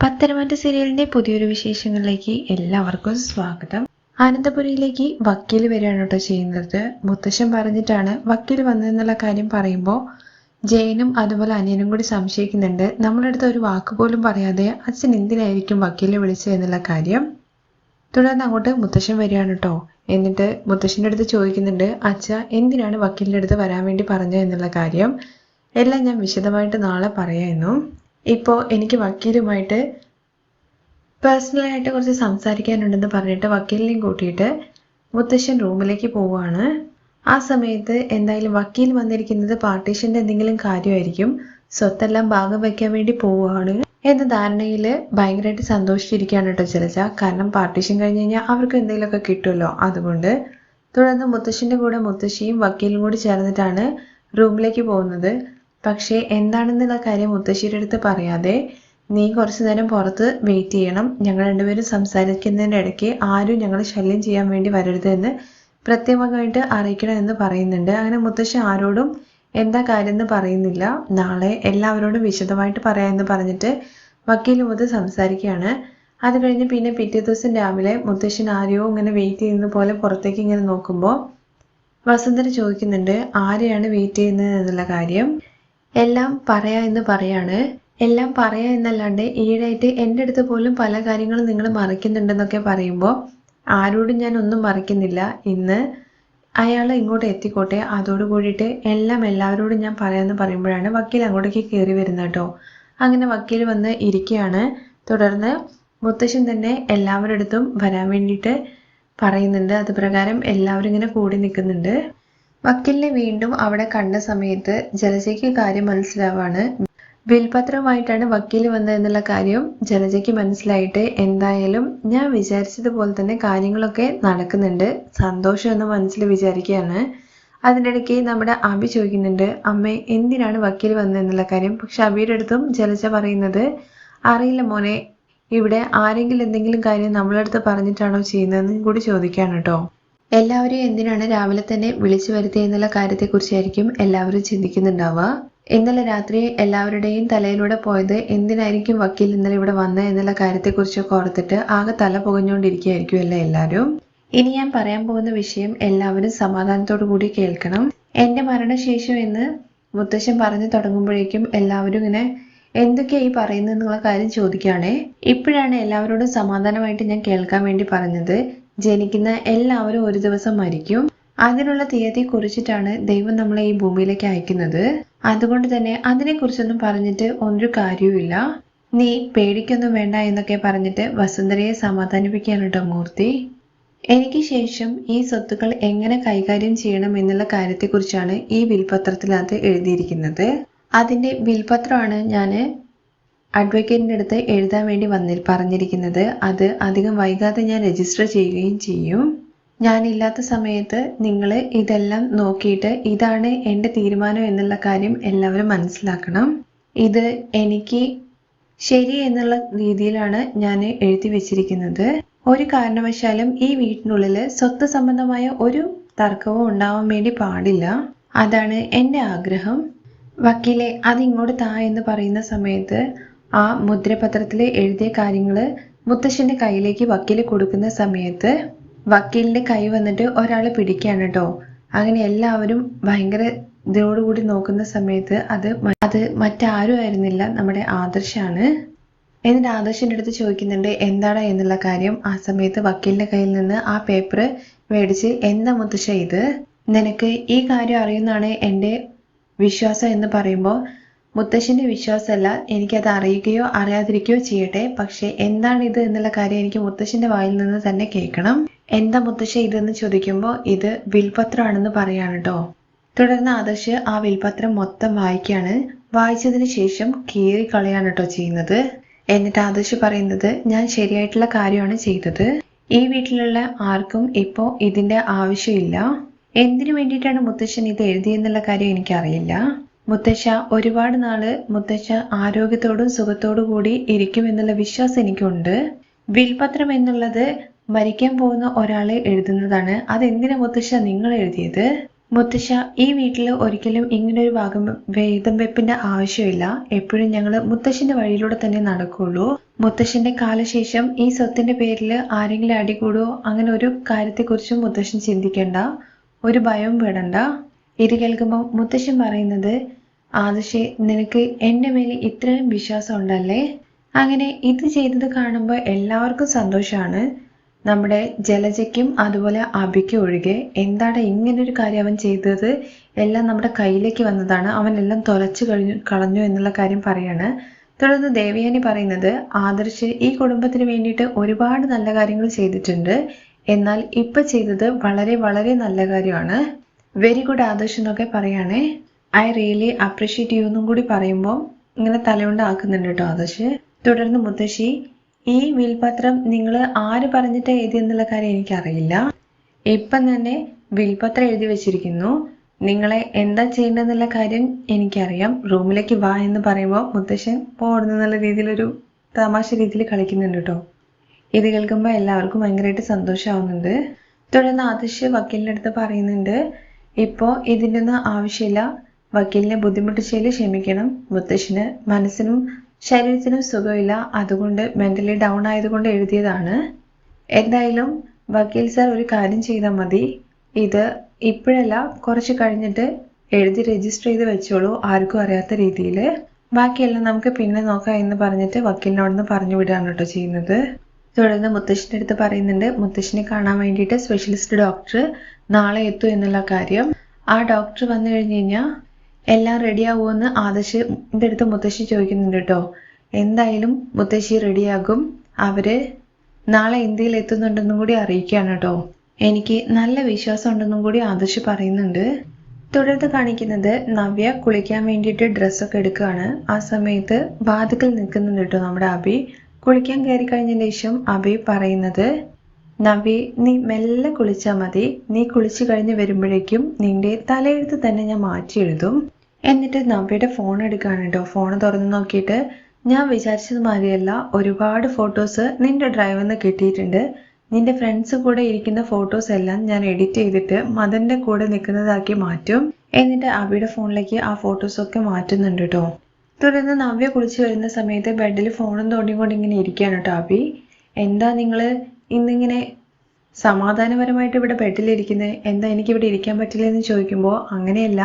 പത്തനംതിട്ട സീരിയലിന്റെ പുതിയൊരു വിശേഷങ്ങളിലേക്ക് എല്ലാവർക്കും സ്വാഗതം. ആനന്ദപുരിയിലേക്ക് വക്കീൽ വരികയാണ് കേട്ടോ ചെയ്യുന്നത്. മുത്തശ്ശൻ പറഞ്ഞിട്ടാണ് വക്കീൽ വന്നതെന്നുള്ള കാര്യം പറയുമ്പോൾ ജയനും അതുപോലെ അനിയനും കൂടി സംശയിക്കുന്നുണ്ട്. നമ്മളെടുത്ത് ഒരു വാക്ക് പോലും പറയാതെ അച്ഛൻ എന്തിനായിരിക്കും വക്കീലെ വിളിച്ചത് എന്നുള്ള കാര്യം. തുടർന്ന് അങ്ങോട്ട് മുത്തശ്ശൻ വരികയാണ് കേട്ടോ. എന്നിട്ട് മുത്തശ്ശന്റെ അടുത്ത് ചോദിക്കുന്നുണ്ട് അച്ഛ എന്തിനാണ് വക്കീലിന്റെ അടുത്ത് വരാൻ വേണ്ടി പറഞ്ഞത് എന്നുള്ള കാര്യം? എല്ലാം ഞാൻ വിശദമായിട്ട് നാളെ പറയാമെന്നു ഇപ്പോൾ എനിക്ക് വക്കീലുമായിട്ട് പേഴ്സണലായിട്ട് കുറച്ച് സംസാരിക്കാനുണ്ടെന്ന് പറഞ്ഞിട്ട് വക്കീലിനെയും കൂട്ടിയിട്ട് മുത്തശ്ശൻ റൂമിലേക്ക് പോവുകയാണ്. ആ സമയത്ത് എന്തായാലും വക്കീൽ വന്നിരിക്കുന്നത് പാർട്ടീഷന്റെ എന്തെങ്കിലും കാര്യമായിരിക്കും. സ്വത്തെല്ലാം ഭാഗം വയ്ക്കാൻ വേണ്ടി പോവുകയാണ്. എന്ന ധാരണയിൽ ഭയങ്കരമായിട്ട് സന്തോഷിച്ചിരിക്കുകയാണ് കേട്ടോ ചിലച്ച കാരണം പാർട്ടീഷൻ കഴിഞ്ഞ് കഴിഞ്ഞാൽ അവർക്ക് എന്തെങ്കിലുമൊക്കെ കിട്ടുമല്ലോ. അതുകൊണ്ട് തുടർന്ന് മുത്തശ്ശന്റെ കൂടെ മുത്തശ്ശിയും വക്കീലും കൂടി ചേർന്നിട്ടാണ് റൂമിലേക്ക് പോകുന്നത്. പക്ഷേ എന്താണെന്നുള്ള കാര്യം മുത്തശ്ശിയുടെ അടുത്ത് പറയാതെ നീ കുറച്ചു നേരം പുറത്ത് വെയിറ്റ് ചെയ്യണം. ഞങ്ങൾ രണ്ടുപേരും സംസാരിക്കുന്നതിന്റെ ഇടയ്ക്ക് ആരും ഞങ്ങൾ ശല്യം ചെയ്യാൻ വേണ്ടി വരരുത് എന്ന് പ്രത്യേകമായിട്ട് അറിയിക്കണമെന്ന് പറയുന്നുണ്ട്. അങ്ങനെ മുത്തശ്ശി ആരോടും എന്താ കാര്യം എന്ന് പറയുന്നില്ല. നാളെ എല്ലാവരോടും വിശദമായിട്ട് പറയാമെന്ന് പറഞ്ഞിട്ട് വക്കീൽ മുതൽ സംസാരിക്കുകയാണ്. അത് കഴിഞ്ഞ് പിന്നെ പിറ്റേ ദിവസം രാവിലെ മുത്തശ്ശൻ ആരെയോ ഇങ്ങനെ വെയിറ്റ് ചെയ്യുന്ന പോലെ പുറത്തേക്ക് ഇങ്ങനെ നോക്കുമ്പോൾ വസുന്ധര ചോദിക്കുന്നുണ്ട് ആരെയാണ് വെയിറ്റ് ചെയ്യുന്നത് എന്നുള്ള കാര്യം? എല്ലാം പറയാ എന്ന് പറയാണ്. എല്ലാം പറയാ എന്നല്ലാണ്ട് ഈയിടെയായിട്ട് എന്റെ അടുത്ത് പോലും പല കാര്യങ്ങളും നിങ്ങൾ മറിക്കുന്നുണ്ടെന്നൊക്കെ പറയുമ്പോൾ ആരോടും ഞാൻ ഒന്നും മറിക്കുന്നില്ല. ഇന്ന് അയാൾ ഇങ്ങോട്ട് എത്തിക്കോട്ടെ. അതോട് കൂടിയിട്ട് എല്ലാം എല്ലാവരോടും ഞാൻ പറയാമെന്ന് പറയുമ്പോഴാണ് വക്കീൽ അങ്ങോട്ടേക്ക് കയറി വരുന്നത് കേട്ടോ. അങ്ങനെ വക്കീൽ വന്ന് ഇരിക്കുകയാണ്. തുടർന്ന് മുത്തശ്ശൻ തന്നെ എല്ലാവരുടെ അടുത്തും വരാൻ വേണ്ടിയിട്ട് പറയുന്നുണ്ട്. അത് പ്രകാരം എല്ലാവരും ഇങ്ങനെ കൂടി നിൽക്കുന്നുണ്ട്. വക്കീലിനെ വീണ്ടും അവിടെ കണ്ട സമയത്ത് ജലജയ്ക്ക് കാര്യം മനസ്സിലാവാണ്. ബിൽപത്രമായിട്ടാണ് വക്കീൽ വന്നതെന്നുള്ള കാര്യം ജലജയ്ക്ക് മനസ്സിലായിട്ട് എന്തായാലും ഞാൻ വിചാരിച്ചതുപോലെ തന്നെ കാര്യങ്ങളൊക്കെ നടക്കുന്നുണ്ട്. സന്തോഷം എന്ന് മനസ്സിൽ വിചാരിക്കുകയാണ്. അതിനിടയ്ക്ക് നമ്മുടെ അബി ചോദിക്കുന്നുണ്ട് അമ്മ എന്തിനാണ് വക്കീൽ വന്നതെന്നുള്ള കാര്യം? പക്ഷെ അബിയുടെ അടുത്തും ജലജ പറയുന്നത് അറിയില്ല മോനെ ഇവിടെ ആരെങ്കിലും എന്തെങ്കിലും കാര്യം നമ്മളടുത്ത് പറഞ്ഞിട്ടാണോ ചെയ്യുന്നതെന്ന് കൂടി ചോദിക്കാണ് കേട്ടോ. എല്ലാവരെയും എന്തിനാണ് രാവിലെ തന്നെ വിളിച്ചു വരുത്തിയെന്നുള്ള കാര്യത്തെക്കുറിച്ചായിരിക്കും എല്ലാവരും ചിന്തിക്കുന്നുണ്ടാവുക. ഇന്നലെ രാത്രി എല്ലാവരുടെയും തലയിലൂടെ പോയത് എന്തിനായിരിക്കും വക്കീൽ ഇന്നലെ ഇവിടെ വന്നത് എന്നുള്ള കാര്യത്തെക്കുറിച്ചൊക്കെ ഓർത്തിട്ട് ആകെ തല പുകഞ്ഞുകൊണ്ടിരിക്കുകയായിരിക്കും അല്ലേ എല്ലാവരും? ഇനി ഞാൻ പറയാൻ പോകുന്ന വിഷയം എല്ലാവരും സമാധാനത്തോടു കൂടി കേൾക്കണം. എന്റെ മരണശേഷം എന്ന് മുത്തശ്ശൻ പറഞ്ഞു തുടങ്ങുമ്പോഴേക്കും എല്ലാവരും ഇങ്ങനെ എന്തൊക്കെയാ ഈ പറയുന്നത് എന്നുള്ള കാര്യം ചോദിക്കുകയാണേ. ഇപ്പോഴാണ് എല്ലാവരോടും സമാധാനമായിട്ട് ഞാൻ കേൾക്കാൻ വേണ്ടി പറഞ്ഞത്. ജനിക്കുന്ന എല്ലാവരും ഒരു ദിവസം മരിക്കും. അതിനുള്ള തീയതി കുറിച്ചിട്ടാണ് ദൈവം നമ്മളെ ഈ ഭൂമിയിലേക്ക് അയക്കുന്നത്. അതുകൊണ്ട് തന്നെ അതിനെക്കുറിച്ചൊന്നും പറഞ്ഞിട്ട് ഒരു കാര്യവുമില്ല. നീ പേടിക്കൊന്നും വേണ്ട എന്നൊക്കെ പറഞ്ഞിട്ട് വസുന്ധരയെ സമാധാനിപ്പിക്കുകയാണ് കേട്ടോ മൂർത്തി. എനിക്ക് ശേഷം ഈ സ്വത്തുക്കൾ എങ്ങനെ കൈകാര്യം ചെയ്യണം എന്നുള്ള കാര്യത്തെക്കുറിച്ചാണ് ഈ വിൽപത്രത്തിനകത്ത് എഴുതിയിരിക്കുന്നത്. അതിന്റെ വിൽപത്രമാണ് ഞാൻ അഡ്വക്കേറ്റിന്റെ അടുത്ത് എഴുതാൻ വേണ്ടി വന്നി പറഞ്ഞിരിക്കുന്നത് അത് അധികം വൈകാതെ ഞാൻ രജിസ്റ്റർ ചെയ്യുകയും ചെയ്യും. ഞാനില്ലാത്ത സമയത്ത് നിങ്ങൾ ഇതെല്ലാം നോക്കിയിട്ട് ഇതാണ് എന്റെ തീരുമാനം എന്നുള്ള കാര്യം എല്ലാവരും മനസ്സിലാക്കണം. ഇത് എനിക്ക് ശരി എന്നുള്ള രീതിയിലാണ് ഞാൻ എഴുതി വെച്ചിരിക്കുന്നത്. ഒരു കാരണവശാലും ഈ വീട്ടിനുള്ളിൽ സ്വത്ത് സംബന്ധമായ ഒരു തർക്കവും ഉണ്ടാവാൻ വേണ്ടി പാടില്ല. അതാണ് എന്റെ ആഗ്രഹം. വക്കീലെ അതിങ്ങോട്ട് താ എന്ന് പറയുന്ന സമയത്ത് ആ മുദ്രപത്രത്തിൽ എഴുതിയ കാര്യങ്ങൾ മുത്തശ്ശന്റെ കയ്യിലേക്ക് വക്കീൽ കൊടുക്കുന്ന സമയത്ത് വക്കീലിന്റെ കൈ വന്നിട്ട് ഒരാൾ പിടിക്കുകയാണ് കേട്ടോ അങ്ങനെ എല്ലാവരും ഭയങ്കര ഇതോടുകൂടി നോക്കുന്ന സമയത്ത് അത് അത് മറ്റാരും ആയിരുന്നില്ല നമ്മുടെ ആദർശാണ്. എന്നിട്ട് ആദർശിന്റെ അടുത്ത് ചോദിക്കുന്നുണ്ട് എന്താടാ? എന്നുള്ള കാര്യം. ആ സമയത്ത് വക്കീലിന്റെ കയ്യിൽ നിന്ന് ആ പേപ്പർ മേടിച്ച് എന്താ മുത്തശ്ശ ഇത്? നിനക്ക് ഈ കാര്യം അറിയുന്നതാണ് എന്റെ വിശ്വാസം എന്ന് പറയുമ്പോൾ മുത്തശ്ശന്റെ വിശ്വാസമല്ല എനിക്കത് അറിയുകയോ അറിയാതിരിക്കുകയോ ചെയ്യട്ടെ. പക്ഷേ എന്താണ് ഇത് എന്നുള്ള കാര്യം എനിക്ക് മുത്തശ്ശന്റെ വായിൽ നിന്ന് തന്നെ കേൾക്കണം. എന്താ മുത്തശ്ശ ഇതെന്ന് ചോദിക്കുമ്പോൾ ഇത് വിൽപത്രമാണെന്ന് പറയാണ് കേട്ടോ തുടർന്ന് ആദർശ് ആ വിൽപത്രം മൊത്തം വായിക്കുകയാണ് വായിച്ചതിന് ശേഷം കീറി കളയാണ് കേട്ടോ ചെയ്യുന്നത്. എന്നിട്ട് ആദർശ് പറയുന്നത് ഞാൻ ശരിയായിട്ടുള്ള കാര്യമാണ് ചെയ്തത്. ഈ വീട്ടിലുള്ള ആർക്കും ഇപ്പോൾ ഇതിന്റെ ആവശ്യമില്ല. എന്തിനു വേണ്ടിയിട്ടാണ് മുത്തശ്ശൻ ഇത് എഴുതിയെന്നുള്ള കാര്യം എനിക്കറിയില്ല. മുത്തശ്ശ ഒരുപാട് നാൾ മുത്തശ്ശ ആരോഗ്യത്തോടും സുഖത്തോടും കൂടി ഇരിക്കും എന്നുള്ള വിശ്വാസം എനിക്കുണ്ട്. വിൽപത്രം എന്നുള്ളത് മരിക്കാൻ പോകുന്ന ഒരാളെ എഴുതുന്നതാണ്. അതെന്തിനാ മുത്തശ്ശ നിങ്ങൾ എഴുതിയത്? മുത്തശ്ശ ഈ വീട്ടിൽ ഒരിക്കലും ഇങ്ങനെ ഒരു ഭാഗം വേദം വെപ്പിന്റെ ആവശ്യമില്ല. എപ്പോഴും ഞങ്ങൾ മുത്തശ്ശന്റെ വഴിയിലൂടെ തന്നെ നടക്കുള്ളൂ. മുത്തശ്ശന്റെ കാലശേഷം ഈ സ്വത്തിന്റെ പേരിൽ ആരെങ്കിലും അടികൂടോ അങ്ങനെ ഒരു കാര്യത്തെക്കുറിച്ചും മുത്തശ്ശൻ ചിന്തിക്കണ്ട. ഒരു ഭയവും പെടണ്ട. ഇത് കേൾക്കുമ്പോൾ മുത്തശ്ശൻ പറയുന്നത് ആദർശെ നിനക്ക് എന്റെ മേൽ ഇത്രയും വിശ്വാസം ഉണ്ടല്ലേ അങ്ങനെ ഇത് ചെയ്തത് കാണുമ്പോൾ എല്ലാവർക്കും സന്തോഷമാണ് നമ്മുടെ ജലജയ്ക്കും അതുപോലെ അഭിക്കും ഒഴികെ എന്താണ് ഇങ്ങനൊരു കാര്യം അവൻ ചെയ്തത്? എല്ലാം നമ്മുടെ കയ്യിലേക്ക് വന്നതാണ്. അവൻ എല്ലാം തുലച്ചു കഴിഞ്ഞു കളഞ്ഞു എന്നുള്ള കാര്യം പറയാണ്. തുടർന്ന് ദേവയാനി പറയുന്നത് ആദർശ് ഈ കുടുംബത്തിന് വേണ്ടിയിട്ട് ഒരുപാട് നല്ല കാര്യങ്ങൾ ചെയ്തിട്ടുണ്ട്. എന്നാൽ ഇപ്പൊ ചെയ്തത് വളരെ വളരെ നല്ല കാര്യമാണ്. വെരി ഗുഡ് ആദർശ് എന്നൊക്കെ പറയാണേ. ഐ റിയലി അപ്രീഷിയേറ്റ് യു എന്നും കൂടി പറയുമ്പോൾ ഇങ്ങനെ തലകൊണ്ട് ആക്കുന്നുണ്ട് കേട്ടോ ആദർശ്. തുടർന്ന് മുത്തശ്ശി ഈ വിൽപത്രം നിങ്ങൾ ആര് പറഞ്ഞിട്ട് എഴുതി എന്നുള്ള കാര്യം എനിക്കറിയില്ല. ഇപ്പം തന്നെ വിൽപത്രം എഴുതി വെച്ചിരിക്കുന്നു. നിങ്ങളെ എന്താ ചെയ്യേണ്ടതെന്നുള്ള കാര്യം എനിക്കറിയാം. റൂമിലേക്ക് വാ എന്ന് പറയുമ്പോൾ മുത്തശ്ശൻ പോടുന്നുള്ള രീതിയിലൊരു തമാശ രീതിയിൽ കളിക്കുന്നുണ്ട് കേട്ടോ ഇത് കേൾക്കുമ്പോൾ എല്ലാവർക്കും ഭയങ്കരമായിട്ട് സന്തോഷമാവുന്നുണ്ട് തുടർന്ന് ആദർശ് വക്കീലിന്റെ അടുത്ത് പറയുന്നുണ്ട് ഇപ്പോൾ ഇതിന്റെ ഒന്നും ആവശ്യമില്ല. വക്കീലിനെ ബുദ്ധിമുട്ടിച്ചതിൽ ക്ഷമിക്കണം. മുത്തശ്ശിന് മനസ്സിനും ശരീരത്തിനും സുഖമില്ല. അതുകൊണ്ട് മെന്റലി ഡൗൺ ആയതുകൊണ്ട് എഴുതിയതാണ്. എന്തായാലും വക്കീൽ സാർ ഒരു കാര്യം ചെയ്താൽ മതി. ഇത് ഇപ്പോഴല്ല കുറച്ച് കഴിഞ്ഞിട്ട് എഴുതി രജിസ്റ്റർ ചെയ്ത് വെച്ചോളൂ ആർക്കും അറിയാത്ത രീതിയിൽ. ബാക്കിയെല്ലാം നമുക്ക് പിന്നെ നോക്കാം എന്ന് പറഞ്ഞിട്ട് വക്കീലിനോടൊന്ന് പറഞ്ഞു വിടുകയാണ് കേട്ടോ ചെയ്യുന്നത്. തുടർന്ന് മുത്തശ്ശിന്റെ അടുത്ത് പറയുന്നുണ്ട് മുത്തശ്ശിനെ കാണാൻ വേണ്ടിയിട്ട് സ്പെഷ്യലിസ്റ്റ് ഡോക്ടർ നാളെ എത്തും എന്നുള്ള കാര്യം. ആ ഡോക്ടർ വന്നു കഴിഞ്ഞ് കഴിഞ്ഞാൽ എല്ലാം റെഡിയാവുമെന്ന് ആദർശിന്റെ അടുത്ത് മുത്തശ്ശി ചോദിക്കുന്നുണ്ട് കേട്ടോ എന്തായാലും മുത്തശ്ശി റെഡിയാകും. അവർ നാളെ ഇന്ത്യയിൽ എത്തുന്നുണ്ടെന്നും കൂടി അറിയിക്കുകയാണ് കേട്ടോ എനിക്ക് നല്ല വിശ്വാസം ഉണ്ടെന്നും കൂടി ആദശ് പറയുന്നുണ്ട്. തുടർന്ന് കാണിക്കുന്നത് നവ്യ കുളിക്കാൻ വേണ്ടിയിട്ട് ഡ്രസ്സൊക്കെ എടുക്കുകയാണ്. ആ സമയത്ത് വാതിക്കൽ നിൽക്കുന്നുണ്ട് കേട്ടോ നമ്മുടെ അബി. കുളിക്കാൻ കയറി കഴിഞ്ഞതിന് ശേഷം അബി പറയുന്നത് നവി നീ മെല്ലെ കുളിച്ചാൽ മതി. നീ കുളിച്ചു കഴിഞ്ഞ് വരുമ്പോഴേക്കും നിന്റെ തലയെഴുത്ത് തന്നെ ഞാൻ മാറ്റി എഴുതും എന്നിട്ട് നവ്യയുടെ ഫോൺ എടുക്കുകയാണ് കേട്ടോ. ഫോൺ തുറന്ന് നോക്കിയിട്ട് ഞാൻ വിചാരിച്ചത് മാതിരിയല്ല ഒരുപാട് ഫോട്ടോസ് നിന്റെ ഡ്രൈവിൽ നിന്ന് കിട്ടിയിട്ടുണ്ട്. നിന്റെ ഫ്രണ്ട്സ് കൂടെ ഇരിക്കുന്ന ഫോട്ടോസ് എല്ലാം ഞാൻ എഡിറ്റ് ചെയ്തിട്ട് മദന്റെ കൂടെ നിൽക്കുന്നതാക്കി മാറ്റും. എന്നിട്ട് അബിയുടെ ഫോണിലേക്ക് ആ ഫോട്ടോസൊക്കെ മാറ്റുന്നുണ്ട് കേട്ടോ. തുടർന്ന് നവ്യ കുളിച്ച് വരുന്ന സമയത്ത് ബെഡിൽ ഫോണും തോണ്ടിക്കൊണ്ട് ഇങ്ങനെ ഇരിക്കുകയാണ് കേട്ടോ അബി എന്താ നിങ്ങൾ ഇന്നിങ്ങനെ സമാധാനപരമായിട്ട് ഇവിടെ ബെഡിലിരിക്കുന്നത് എന്താ എനിക്ക് ഇവിടെ ഇരിക്കാൻ പറ്റില്ല എന്ന് ചോദിക്കുമ്പോൾ അങ്ങനെയല്ല.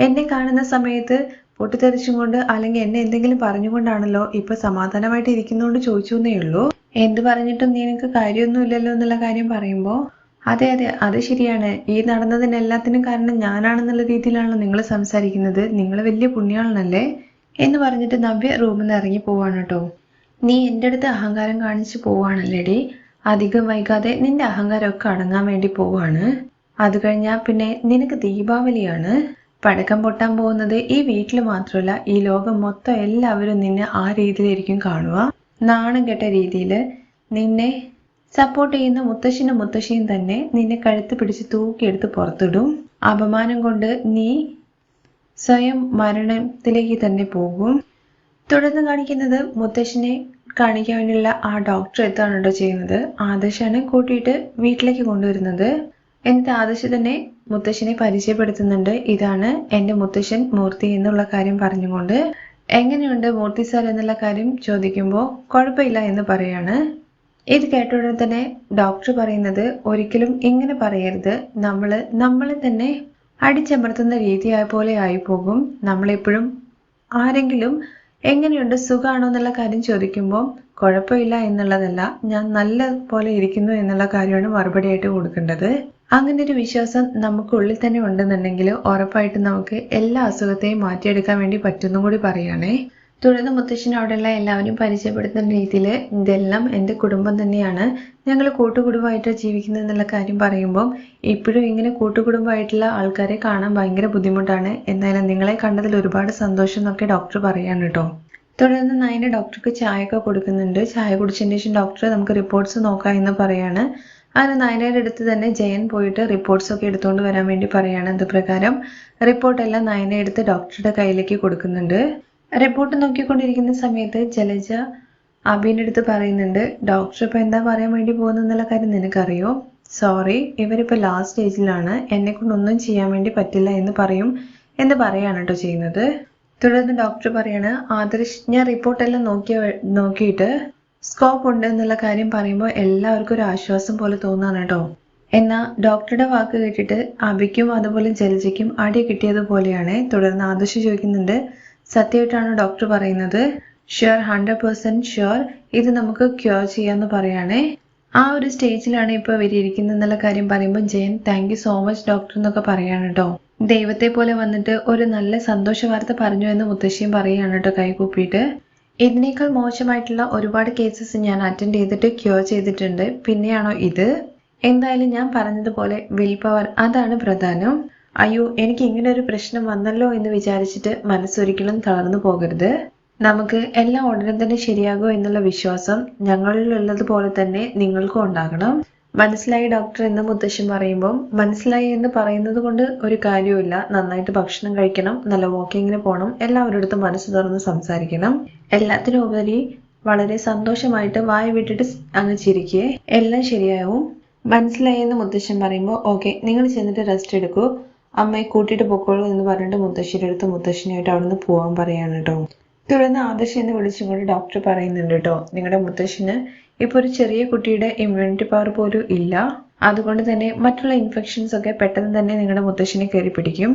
എന്നെ കാണുന്ന സമയത്ത് പൊട്ടിത്തെറിച്ചും കൊണ്ട് അല്ലെങ്കിൽ എന്നെ എന്തെങ്കിലും പറഞ്ഞുകൊണ്ടാണല്ലോ ഇപ്പൊ സമാധാനമായിട്ട് ഇരിക്കുന്നതുകൊണ്ട് ചോദിച്ചു എന്നേ ഉള്ളൂ. എന്ത് പറഞ്ഞിട്ടും നിനക്ക് കാര്യമൊന്നുമില്ലല്ലോ എന്നുള്ള കാര്യം പറയുമ്പോ അതെ അതെ അത് ശരിയാണ്. ഈ നടന്നതിന് എല്ലാത്തിനും കാരണം ഞാനാണെന്നുള്ള രീതിയിലാണല്ലോ നിങ്ങൾ സംസാരിക്കുന്നത്. നിങ്ങൾ വലിയ പുണ്യാളനല്ലേ? എന്ന് പറഞ്ഞിട്ട് നവ്യ റൂമിൽ നിന്ന് ഇറങ്ങി പോവാണ് കേട്ടോ. നീ എന്റെ അടുത്ത് അഹങ്കാരം കാണിച്ചു പോവാണല്ലേടി? അധികം വൈകാതെ നിന്റെ അഹങ്കാരമൊക്കെ അടങ്ങാൻ വേണ്ടി പോവാണ്. അത് കഴിഞ്ഞാൽ പിന്നെ നിനക്ക് ദീപാവലിയാണ്. പടക്കം പൊട്ടാൻ പോകുന്നത് ഈ വീട്ടിൽ മാത്രമല്ല ഈ ലോകം മൊത്തം എല്ലാവരും നിന്നെ ആ രീതിയിലായിരിക്കും കാണുക. നാണം കെട്ട രീതിയിൽ നിന്നെ സപ്പോർട്ട് ചെയ്യുന്ന മുത്തശ്ശനും മുത്തശ്ശിയും തന്നെ നിന്നെ കഴുത്ത് പിടിച്ച് തൂക്കിയെടുത്ത് പുറത്തിടും. അപമാനം കൊണ്ട് നീ സ്വയം മരണത്തിലേക്ക് തന്നെ പോകും. തുടർന്ന് കാണിക്കുന്നത് മുത്തശ്ശനെ കാണിക്കാൻ വേണ്ടിയുള്ള ആ ഡോക്ടർ എത്താണ് ചെയ്യുന്നത്? ആദർശാണ് കൂട്ടിയിട്ട് വീട്ടിലേക്ക് കൊണ്ടുവരുന്നത്. എന്നിട്ട് ആദർശ് തന്നെ മുത്തശ്ശനെ പരിചയപ്പെടുത്തുന്നുണ്ട്. ഇതാണ് എന്റെ മുത്തശ്ശൻ മൂർത്തി എന്നുള്ള കാര്യം പറഞ്ഞുകൊണ്ട്. എങ്ങനെയുണ്ട് മൂർത്തി സാർ എന്നുള്ള കാര്യം ചോദിക്കുമ്പോൾ കുഴപ്പമില്ല എന്ന് പറയാണ്. ഇത് കേട്ട ഉടനെ തന്നെ ഡോക്ടർ പറയുന്നത് ഒരിക്കലും ഇങ്ങനെ പറയരുത്. നമ്മൾ നമ്മളെ തന്നെ അടിച്ചമർത്തുന്ന രീതിയായ പോലെ ആയി ആയിപ്പോകും. നമ്മളെപ്പോഴും ആരെങ്കിലും എങ്ങനെയുണ്ട് സുഖമാണോ എന്നുള്ള കാര്യം ചോദിക്കുമ്പോൾ കുഴപ്പമില്ല എന്നുള്ളതല്ല ഞാൻ നല്ല പോലെ ഇരിക്കുന്നു എന്നുള്ള കാര്യമാണ് മറുപടിയായിട്ട് കൊടുക്കേണ്ടത്. അങ്ങനെ ഒരു വിശ്വാസം നമുക്കുള്ളിൽ തന്നെ ഉണ്ടെന്നുണ്ടെങ്കിൽ ഉറപ്പായിട്ടും നമുക്ക് എല്ലാ അസുഖത്തെയും മാറ്റിയെടുക്കാൻ വേണ്ടി പറ്റുന്നും കൂടി പറയുകയാണേ തുടർന്ന് മുത്തശ്ശൻ അവിടെയുള്ള എല്ലാവരും പരിചയപ്പെടുത്തുന്ന രീതിയിൽ ഇതെല്ലാം എന്റെ കുടുംബം തന്നെയാണ്. ഞങ്ങൾ കൂട്ടുകുടുംബമായിട്ട് ജീവിക്കുന്നത് എന്നുള്ള കാര്യം പറയുമ്പോൾ ഇപ്പോഴും ഇങ്ങനെ കൂട്ടുകുടുംബമായിട്ടുള്ള ആൾക്കാരെ കാണാൻ ഭയങ്കര ബുദ്ധിമുട്ടാണ്. എന്നാലും നിങ്ങളെ കണ്ടതിൽ ഒരുപാട് സന്തോഷം എന്നൊക്കെ ഡോക്ടർ പറയാണ് കേട്ടോ. തുടർന്ന് നയന ഡോക്ടർക്ക് ചായ ഒക്കെ കൊടുക്കുന്നുണ്ട്. ചായ കുടിച്ചതിന് ശേഷം ഡോക്ടർ നമുക്ക് റിപ്പോർട്ട്സ് നോക്കാം എന്ന് പറയാണ്. അങ്ങനെ നയനയുടെ അടുത്ത് തന്നെ ജയൻ പോയിട്ട് റിപ്പോർട്ട്സ് ഒക്കെ എടുത്തുകൊണ്ട് വരാൻ വേണ്ടി പറയാണ് അത് പ്രകാരം. റിപ്പോർട്ടെല്ലാം നയന എടുത്ത് ഡോക്ടറുടെ കയ്യിലേക്ക് കൊടുക്കുന്നുണ്ട്. റിപ്പോർട്ട് നോക്കിക്കൊണ്ടിരിക്കുന്ന സമയത്ത് ജലജ അബീന്റെ അടുത്ത് പറയുന്നുണ്ട് ഡോക്ടർ ഇപ്പൊ എന്താ പറയാൻ വേണ്ടി പോകുന്നെന്നുള്ള കാര്യം നിനക്കറിയോ? സോറി ഇവരിപ്പോൾ ലാസ്റ്റ് സ്റ്റേജിലാണ് എന്നെ കൊണ്ടൊന്നും ചെയ്യാൻ വേണ്ടി പറ്റില്ല എന്ന് പറയും എന്ന് പറയാണ് കേട്ടോ ചെയ്യുന്നത്. തുടർന്ന് ഡോക്ടർ പറയാണ് ആദർശ് ഞാൻ റിപ്പോർട്ടെല്ലാം നോക്കിയ നോക്കിയിട്ട് സ്കോപ്പ് ഉണ്ട് എന്നുള്ള കാര്യം പറയുമ്പോൾ എല്ലാവർക്കും ഒരു ആശ്വാസം പോലെ തോന്നാണ് കേട്ടോ. എന്നാൽ ഡോക്ടറുടെ വാക്ക് കേട്ടിട്ട് അബിക്കും അതുപോലെ ജലജയ്ക്കും അടി കിട്ടിയതുപോലെയാണ് തുടർന്ന് ആദർശ് ചോദിക്കുന്നുണ്ട് സത്യമായിട്ടാണ് ഡോക്ടർ പറയുന്നത്? ഷുവർ ഹൺഡ്രഡ് പെർസെന്റ് ഷുവർ ഇത് നമുക്ക് ക്യൂർ ചെയ്യാന്ന് പറയുകയാണേ ആ ഒരു സ്റ്റേജിലാണ് ഇപ്പോൾ ഇവരിയ്ക്കുന്നത് എന്നുള്ള കാര്യം പറയുമ്പോൾ Jayan thank you so much doctor എന്നൊക്കെ പറയാണ് കേട്ടോ. ദൈവത്തെ പോലെ വന്നിട്ട് ഒരു നല്ല സന്തോഷ വാർത്ത പറഞ്ഞു എന്ന് മുത്തശ്ശിയും പറയുകയാണ് കേട്ടോ കൈകൂപ്പിയിട്ട്. ഇതിനേക്കാൾ മോശമായിട്ടുള്ള ഒരുപാട് കേസസ് ഞാൻ അറ്റൻഡ് ചെയ്തിട്ട് ക്യൂർ ചെയ്തിട്ടുണ്ട്. പിന്നെയാണോ ഇത്? എന്തായാലും ഞാൻ പറഞ്ഞതുപോലെ വിൽ പവർ അതാണ് പ്രധാനം. അയ്യോ എനിക്ക് ഇങ്ങനെ ഒരു പ്രശ്നം വന്നല്ലോ എന്ന് വിചാരിച്ചിട്ട് മനസ്സൊരിക്കലും തളർന്നു പോകരുത്. നമുക്ക് എല്ലാം ഉടനെ തന്നെ ശരിയാകും എന്നുള്ള വിശ്വാസം ഞങ്ങളിലുള്ളത് പോലെ തന്നെ നിങ്ങൾക്കും ഉണ്ടാകണം. മനസ്സിലായി ഡോക്ടർ എന്ന് മുത്തശ്ശൻ പറയുമ്പോൾ മനസ്സിലായി എന്ന് പറയുന്നത് കൊണ്ട് ഒരു കാര്യവുമില്ല. നന്നായിട്ട് ഭക്ഷണം കഴിക്കണം നല്ല വാക്കിങ്ങിന് പോകണം എല്ലാവരുടെ മനസ്സ് തുറന്ന് സംസാരിക്കണം. എല്ലാത്തിനും ഉപരി വളരെ സന്തോഷമായിട്ട് വായ വിട്ടിട്ട് അങ്ങ് ചിരിക്കുക എല്ലാം ശരിയാവും. മനസ്സിലായി എന്ന് മുത്തശ്ശൻ പറയുമ്പോൾ ഓക്കെ നിങ്ങൾ ചെന്നിട്ട് റെസ്റ്റ് എടുക്കൂ. അമ്മയെ കൂട്ടിയിട്ട് പൊക്കോളൂ എന്ന് പറഞ്ഞിട്ട് മുത്തശ്ശിയുടെ അടുത്ത് മുത്തശ്ശനായിട്ട് അവിടുന്ന് പോകാൻ പറയാണ് കേട്ടോ തുടർന്ന് ആദർശ് എന്ന് വിളിച്ചുകൊണ്ട് ഡോക്ടർ പറയുന്നുണ്ട് കേട്ടോ നിങ്ങളുടെ മുത്തശ്ശന് ഇപ്പൊ ഒരു ചെറിയ കുട്ടിയുടെ ഇമ്മ്യൂണിറ്റി പവർ പോലും ഇല്ല. അതുകൊണ്ട് തന്നെ മറ്റുള്ള ഇൻഫെക്ഷൻസ് ഒക്കെ പെട്ടെന്ന് തന്നെ നിങ്ങളുടെ മുത്തശ്ശിനെ കയറി പിടിക്കും.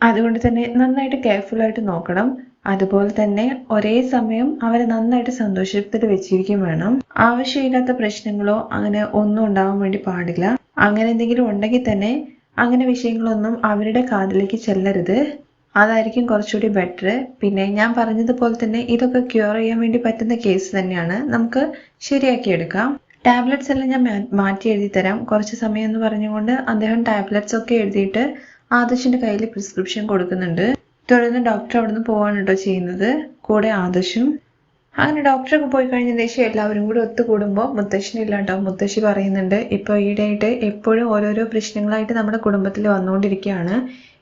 അതുകൊണ്ട് തന്നെ നന്നായിട്ട് കെയർഫുൾ ആയിട്ട് നോക്കണം. അതുപോലെ തന്നെ ഒരേ സമയം അവരെ നന്നായിട്ട് സന്തോഷത്തിൽ വെച്ചിരിക്കും വേണം. ആവശ്യമില്ലാത്ത പ്രശ്നങ്ങളോ അങ്ങനെ ഒന്നും ഉണ്ടാവാൻ വേണ്ടി പാടില്ല. അങ്ങനെ എന്തെങ്കിലും ഉണ്ടെങ്കിൽ തന്നെ അങ്ങനെ വിഷയങ്ങളൊന്നും അവരുടെ കാതിലേക്ക് ചെല്ലരുത്. അതായിരിക്കും കുറച്ചുകൂടി ബെറ്റർ പിന്നെ ഞാൻ പറഞ്ഞതുപോലെ തന്നെ ഇതൊക്കെ ക്യൂർ ചെയ്യാൻ വേണ്ടി പറ്റുന്ന കേസ് തന്നെയാണ്. നമുക്ക് ശരിയാക്കി എടുക്കാം. ടാബ്ലറ്റ്സ് എല്ലാം ഞാൻ മാറ്റി എഴുതി തരാം. കുറച്ച് സമയം എന്ന് പറഞ്ഞുകൊണ്ട് അദ്ദേഹം ടാബ്ലറ്റ്സ് ഒക്കെ എഴുതിയിട്ട് ആദർശിന്റെ കയ്യിൽ പ്രിസ്ക്രിപ്ഷൻ കൊടുക്കുന്നുണ്ട്. തുടർന്ന് ഡോക്ടർ അവിടുന്ന് പോവാണ് കേട്ടോ ചെയ്യുന്നത്. കൂടെ ആദർശും. അങ്ങനെ ഡോക്ടറൊക്കെ പോയി കഴിഞ്ഞ ശേഷം എല്ലാവരും കൂടി ഒത്തുകൂടുമ്പോൾ മുത്തശ്ശനില്ല കേട്ടോ മുത്തശ്ശി പറയുന്നുണ്ട് ഇപ്പോൾ ഈയിടെയായിട്ട് എപ്പോഴും ഓരോരോ പ്രശ്നങ്ങളായിട്ട് നമ്മുടെ കുടുംബത്തിൽ വന്നുകൊണ്ടിരിക്കുകയാണ്.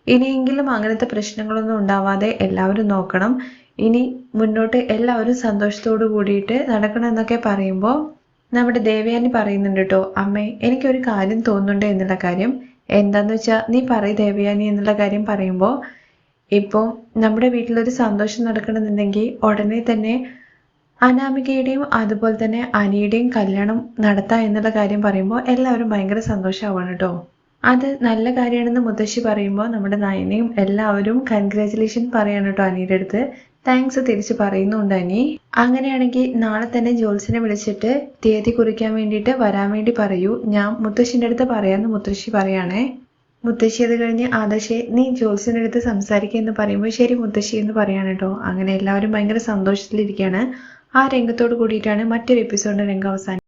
ഇനിയെങ്കിലും അങ്ങനത്തെ പ്രശ്നങ്ങളൊന്നും ഉണ്ടാവാതെ എല്ലാവരും നോക്കണം. ഇനി മുന്നോട്ട് എല്ലാവരും സന്തോഷത്തോടു കൂടിയിട്ട് നടക്കണം എന്നൊക്കെ പറയുമ്പോൾ നമ്മുടെ ദേവയാനി പറയുന്നുണ്ട് കേട്ടോ അമ്മേ എനിക്കൊരു കാര്യം തോന്നുന്നുണ്ട് എന്നുള്ള കാര്യം. എന്താന്ന് വെച്ചാൽ നീ പറയ ദേവയാനി എന്നുള്ള കാര്യം പറയുമ്പോൾ ഇപ്പോൾ നമ്മുടെ വീട്ടിലൊരു സന്തോഷം നടക്കണമെന്നുണ്ടെങ്കിൽ ഉടനെ തന്നെ അനാമികയുടെയും അതുപോലെ തന്നെ അനിയുടെയും കല്യാണം നടത്താം എന്നുള്ള കാര്യം പറയുമ്പോൾ എല്ലാവരും ഭയങ്കര സന്തോഷമാവാണ് കേട്ടോ അത് നല്ല കാര്യമാണെന്ന് മുത്തശ്ശി പറയുമ്പോൾ നമ്മുടെ നയനയും എല്ലാവരും കൺഗ്രാറ്റുലേഷൻ പറയാണ് കേട്ടോ അനിയുടെ അടുത്ത്. താങ്ക്സ് തിരിച്ച് പറയുന്നുണ്ട് അനി. അങ്ങനെയാണെങ്കിൽ നാളെ തന്നെ ജോത്സിനെ വിളിച്ചിട്ട് തീയതി കുറിക്കാൻ വേണ്ടിയിട്ട് വരാൻ വേണ്ടി പറയൂ. ഞാൻ മുത്തശ്ശിന്റെ അടുത്ത് പറയാമെന്ന് മുത്തശ്ശി പറയാണേ. മുത്തശ്ശി അത് കഴിഞ്ഞ് ആദർശെ നീ ജോൽസിന്റെ അടുത്ത് സംസാരിക്കുക എന്ന് പറയുമ്പോൾ ശരി മുത്തശ്ശി എന്ന് പറയാണ് കേട്ടോ അങ്ങനെ എല്ലാവരും ഭയങ്കര സന്തോഷത്തിലിരിക്കുകയാണ് ആ രംഗത്തോട് കൂടിയിട്ടാണ് മറ്റൊരു എപ്പിസോഡിന്റെ രംഗം അവസാനം